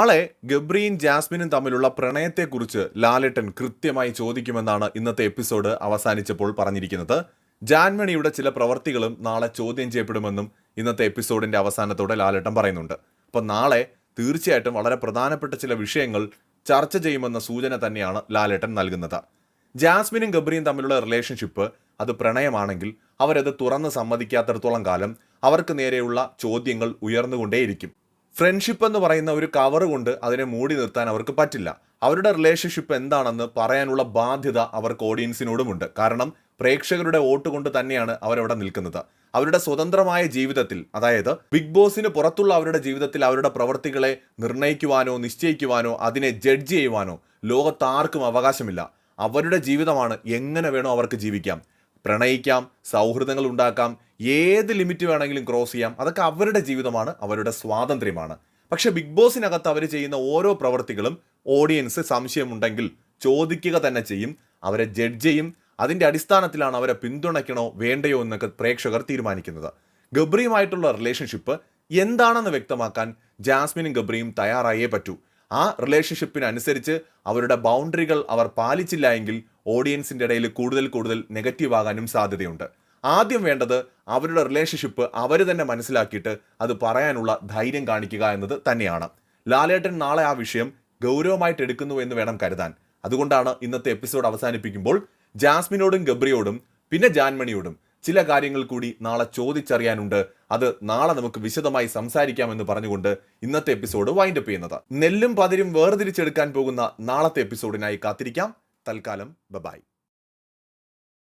നാളെ ഗബ്രിയും ജാസ്മിനും തമ്മിലുള്ള പ്രണയത്തെക്കുറിച്ച് ലാലേട്ടൻ കൃത്യമായി ചോദിക്കുമെന്നാണ് ഇന്നത്തെ എപ്പിസോഡ് അവസാനിച്ചപ്പോൾ പറഞ്ഞിരിക്കുന്നത്. ജാൻമണിയുടെ ചില പ്രവർത്തികളും നാളെ ചോദ്യം ചെയ്യപ്പെടുമെന്നും ഇന്നത്തെ എപ്പിസോഡിന്റെ അവസാനത്തോടെ ലാലേട്ടൻ പറയുന്നുണ്ട്. അപ്പം നാളെ തീർച്ചയായിട്ടും വളരെ പ്രധാനപ്പെട്ട ചില വിഷയങ്ങൾ ചർച്ച ചെയ്യുമെന്ന സൂചന തന്നെയാണ് ലാലേട്ടൻ നൽകുന്നത്. ജാസ്മിനും ഗബ്രിയും തമ്മിലുള്ള റിലേഷൻഷിപ്പ് അത് പ്രണയമാണെങ്കിൽ അവരത് തുറന്ന് സമ്മതിക്കാത്തിടത്തോളം കാലം അവർക്ക് നേരെയുള്ള ചോദ്യങ്ങൾ ഉയർന്നുകൊണ്ടേയിരിക്കും. ഫ്രണ്ട്ഷിപ്പ് എന്ന് പറയുന്ന ഒരു കവർ കൊണ്ട് അതിനെ മൂടി നിർത്താൻ അവർക്ക് പറ്റില്ല. അവരുടെ റിലേഷൻഷിപ്പ് എന്താണെന്ന് പറയാനുള്ള ബാധ്യത അവർക്ക് ഓഡിയൻസിനോടുമുണ്ട് കാരണം പ്രേക്ഷകരുടെ വോട്ട് കൊണ്ട് തന്നെയാണ് അവരവിടെ നിൽക്കുന്നത്. അവരുടെ സ്വതന്ത്രമായ ജീവിതത്തിൽ അതായത് ബിഗ് ബോസിന് പുറത്തുള്ള അവരുടെ ജീവിതത്തിൽ അവരുടെ പ്രവർത്തികളെ നിർണയിക്കുവാനോ നിശ്ചയിക്കുവാനോ അതിനെ ജഡ്ജ് ചെയ്യുവാനോ ലോകത്താർക്കും അവകാശമില്ല. അവരുടെ ജീവിതമാണ് എങ്ങനെ വേണോ അവർക്ക് ജീവിക്കാം. പ്രണയിക്കാം സൗഹൃദങ്ങൾ ഉണ്ടാക്കാം ഏത് ലിമിറ്റ് വേണമെങ്കിലും ക്രോസ് ചെയ്യാം അതൊക്കെ അവരുടെ ജീവിതമാണ് അവരുടെ സ്വാതന്ത്ര്യമാണ്. പക്ഷേ ബിഗ് ബോസിനകത്ത് അവർ ചെയ്യുന്ന ഓരോ പ്രവൃത്തികളും ഓഡിയൻസ് സംശയമുണ്ടെങ്കിൽ ചോദിക്കുക തന്നെ ചെയ്യും അവരെ ജഡ്ജ് ചെയ്യും അതിന്റെ അടിസ്ഥാനത്തിലാണ് അവരെ പിന്തുണയ്ക്കണോ വേണ്ടയോ എന്നൊക്കെ പ്രേക്ഷകർ തീരുമാനിക്കുന്നത്. ഗബ്രിയുമായിട്ടുള്ള റിലേഷൻഷിപ്പ് എന്താണെന്ന് വ്യക്തമാക്കാൻ ജാസ്മിനും ഗബ്രിയും തയ്യാറായേ പറ്റൂ. ആ റിലേഷൻഷിപ്പിനനുസരിച്ച് അവരുടെ ബൗണ്ടറികൾ അവർ പാലിച്ചില്ല എങ്കിൽ ഓഡിയൻസിന്റെ ഇടയിൽ കൂടുതൽ കൂടുതൽ നെഗറ്റീവ് ആകാനും സാധ്യതയുണ്ട്. ആദ്യം വേണ്ടത് അവരുടെ റിലേഷൻഷിപ്പ് അവർ തന്നെ മനസ്സിലാക്കിയിട്ട് അത് പറയാനുള്ള ധൈര്യം കാണിക്കുക എന്നത് തന്നെയാണ്. ലാലേട്ടൻ നാളെ ആ വിഷയം ഗൗരവമായിട്ട് എടുക്കുന്നു എന്ന് വേണം കരുതാൻ. അതുകൊണ്ടാണ് ഇന്നത്തെ എപ്പിസോഡ് അവസാനിപ്പിക്കുമ്പോൾ ജാസ്മിനോടും ഗബ്രിയോടും പിന്നെ ജാൻമണിയോടും ചില കാര്യങ്ങൾ കൂടി നാളെ ചോദിച്ചറിയാനുണ്ട്. അത് നാളെ നമുക്ക് വിശദമായി സംസാരിക്കാമെന്ന് പറഞ്ഞുകൊണ്ട് ഇന്നത്തെ എപ്പിസോഡ് വൈൻഡപ്പ് ചെയ്യുന്നത്. നെല്ലും പതിരും വേർതിരിച്ചെടുക്കാൻ പോകുന്ന നാളത്തെ എപ്പിസോഡിനായി കാത്തിരിക്കാം. തൽക്കാലം ബബായ്